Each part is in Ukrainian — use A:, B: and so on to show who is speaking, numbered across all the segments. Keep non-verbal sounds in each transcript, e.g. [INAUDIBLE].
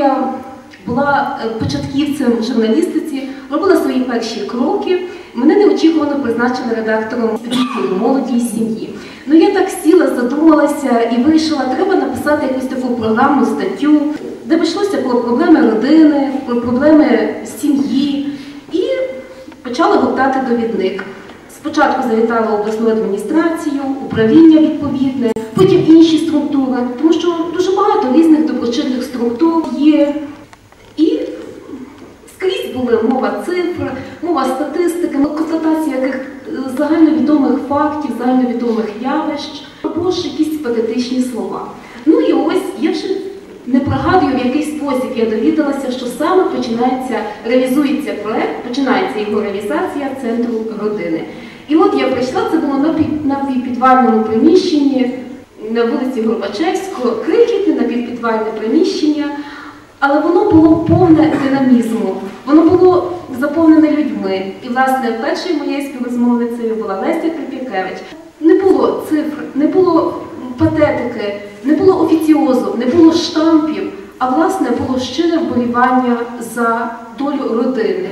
A: я була е, початківцем журналістиці, робила свої перші кроки. Мене неочікувано призначили редактором відділу молоді сім'ї. Ну я так сіла, задумалася і вирішила, треба написати якусь таку програмну статтю, де б йшлося про проблеми родини, про проблеми сім'ї. І почала гортати довідник. Спочатку завітала обласну адміністрацію, управління відповідне, потім структури, тому що дуже багато різних доброчинних структур є. І скрізь були мова цифр, мова статистики, констатація яких е, загальновідомих фактів, загальновідомих явищ, або ж якісь патетичні слова. Ну і ось я вже не пригадую, в який спосіб я довідалася, що саме починається, реалізується проект, починається його реалізація центру родини. І от я прийшла, це було на під- на півпідвальному приміщенні на вулиці Горбачевського, крихітне напівпідвальне приміщення, але воно було повне динамізму, воно було заповнене людьми. І, власне, першою моєю співрозмовницею була Леся Крип'якевич. Не було цифр, не було патетики, не було офіціозу, не було штампів, а власне було щире вболівання за долю родини.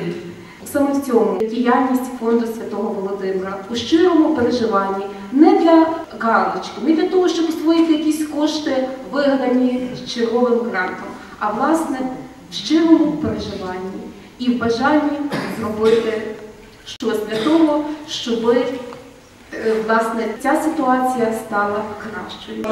A: Саме в цьому діяльність фонду Святого Володимира у щирому переживанні не для галочки, не для того, щоб освоїти якісь кошти, вигадані черговим грантом, а власне в щирому переживанні і в бажанні зробити щось для того, щоб е, власне ця ситуація стала кращою.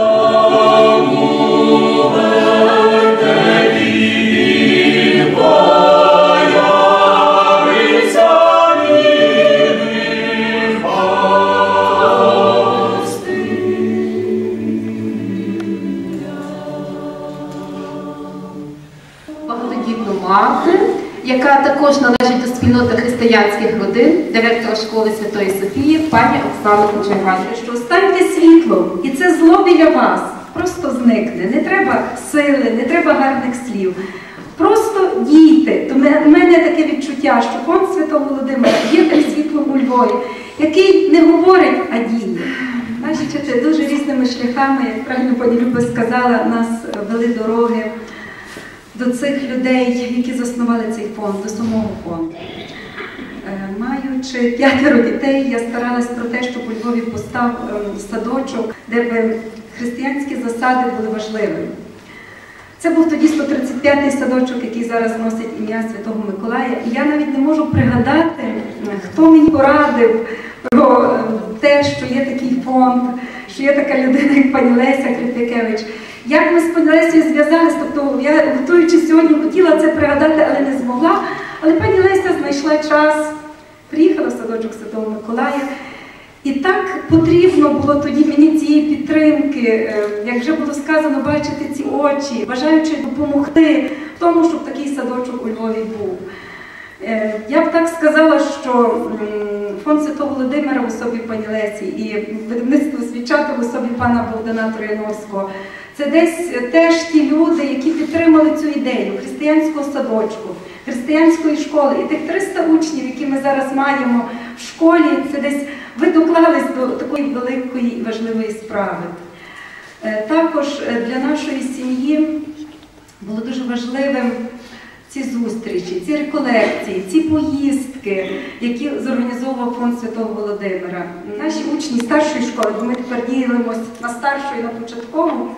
A: Мати, яка також належить до спільноти християнських родин, директора школи Святої Софії, пані Оксана Кочерган.
B: що станьте світлом, і це зло біля вас просто зникне. Не треба сили, не треба гарних слів. Просто дійте. В мене таке відчуття, що фонд Святого Володимира є тим світлом у Львові, який не говорить, а діє. Бачите, дуже різними шляхами, як правильно пані Люба сказала, нас вели дороги до цих людей, які заснували цей фонд, до самого фонду. Е, Маючи п'ятеро дітей, я старалась про те, щоб у Львові постав ем, садочок, де б християнські засади були важливими. Це був тоді 135-й садочок, який зараз носить ім'я Святого Миколая. І я навіть не можу пригадати, хто мені порадив про е, те, що є такий фонд, що є така людина, як пані Леся Крип'якевич. Як ми з Лесею зв'язалися, тобто я готуючи сьогодні, хотіла це пригадати, але не змогла. Але пані Леся знайшла час, приїхала в садочок Святого Миколая. І так потрібно було тоді мені цієї підтримки, е, як вже було сказано, бачити ці очі, бажаючи допомогти в тому, щоб такий садочок у Львові був. Е, Я б так сказала, що фонд Святого Володимира в особі пані Лесі і видавництво свідчати в особі пана Богдана Трояновського. Це десь теж ті люди, які підтримали цю ідею християнського садочку, християнської школи. І тих 300 учнів, які ми зараз маємо в школі, це десь ви доклались до такої великої і важливої справи. Е, Також е, для нашої сім'ї було дуже важливим ці зустрічі, ці реколекції, ці поїздки, які зорганізовував фонд Святого Володимира. Наші учні старшої школи, бо ми тепер ділимося на старшу і на початкову.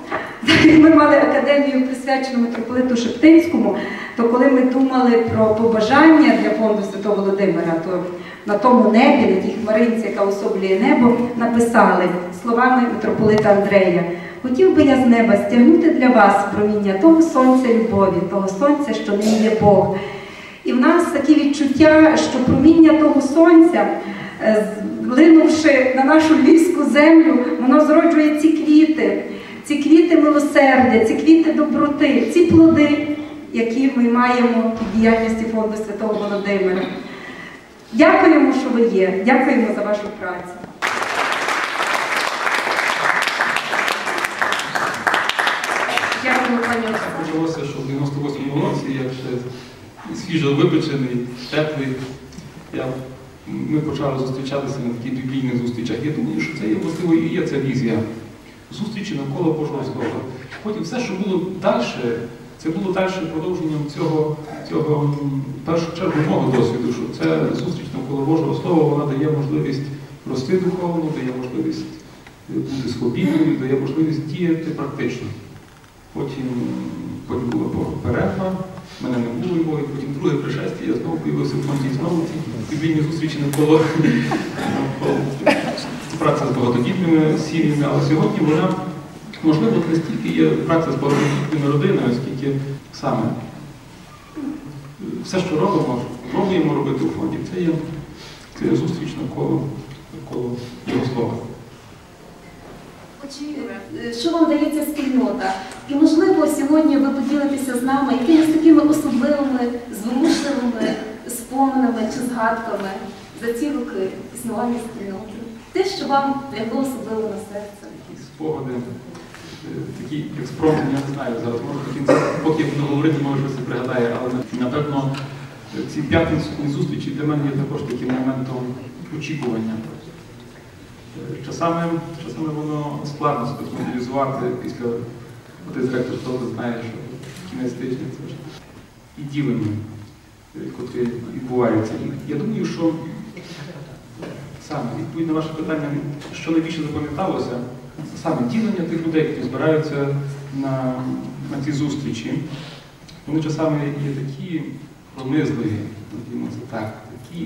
B: [LAUGHS] Ми мали академію присвячену митрополиту Шептинському. То коли ми думали про побажання для фонду Святого Володимира, то на тому небі, на тій хмаринці, яка особлює небо, написали словами митрополита Андрея. Хотів би я з неба стягнути для вас проміння того сонця любові, того сонця, що ним є Бог. І в нас такі відчуття, що проміння того сонця, е, линувши на нашу львівську землю, воно зроджує ці квіти, ці квіти милосердя, ці квіти доброти, ці плоди, які ми маємо в діяльності фонду Святого Володимира. Дякуємо, що ви є. Дякуємо за вашу працю.
A: Пані Оксана.
C: Почалося, що в 98-му році я ще свіжо випечений, теплий. Я, ми почали зустрічатися на таких біблійних зустрічах. Я думаю, що це є можливо і є ця візія. Зустрічі навколо Божого Слова. Потім все, що було далі, це було далі продовженням цього, цього першу чергу мого досвіду, що це зустріч навколо Божого Слова, вона дає можливість рости духовно, дає можливість бути свобідною, дає можливість діяти практично. Потім, потім була перерва, мене не було у Львові, потім друге пришестя, я знову появився в фонді, знову ці підвійні зустрічі навколо навколо праця з багатодітними сім'ями, але сьогодні вона, можливо, не стільки є праця з багатодітними родинами, скільки саме. Все, що робимо, пробуємо робити у фонді, це є, це є зустріч навколо, навколо його слова.
A: Чи, е, Що вам дається спільнота? І можливо сьогодні ви поділитеся з нами якимись такими особливими, зворушливими споминами чи згадками за ці роки існування спільноти. Те, що вам лягло особливо на серце.
C: Спогади, е, такі експромти, я не знаю зараз, може до поки я говорити, може щось пригадає, але напевно ці п'ятницькі зустрічі для мене є також таким моментом очікування. Часами, часами воно складно себе змобілізувати після один з ректор того знає, що кінець тижня це вже і ділення, котрі відбуваються. Я думаю, що саме відповідь на ваше питання, що найбільше запам'яталося, саме ділення тих людей, які збираються на, на ці зустрічі, вони часами є такі пронизливі, це так, такі,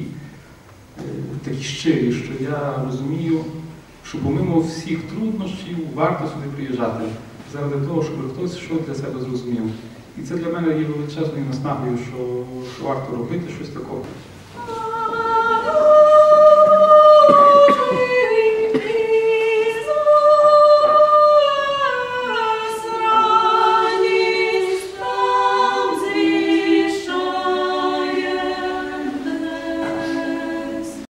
C: е, такі щирі, що я розумію, що помимо всіх труднощів варто сюди приїжджати заради того, щоб хтось щось для себе зрозумів. І це для мене є величезною наснагою, що, що варто робити щось такого.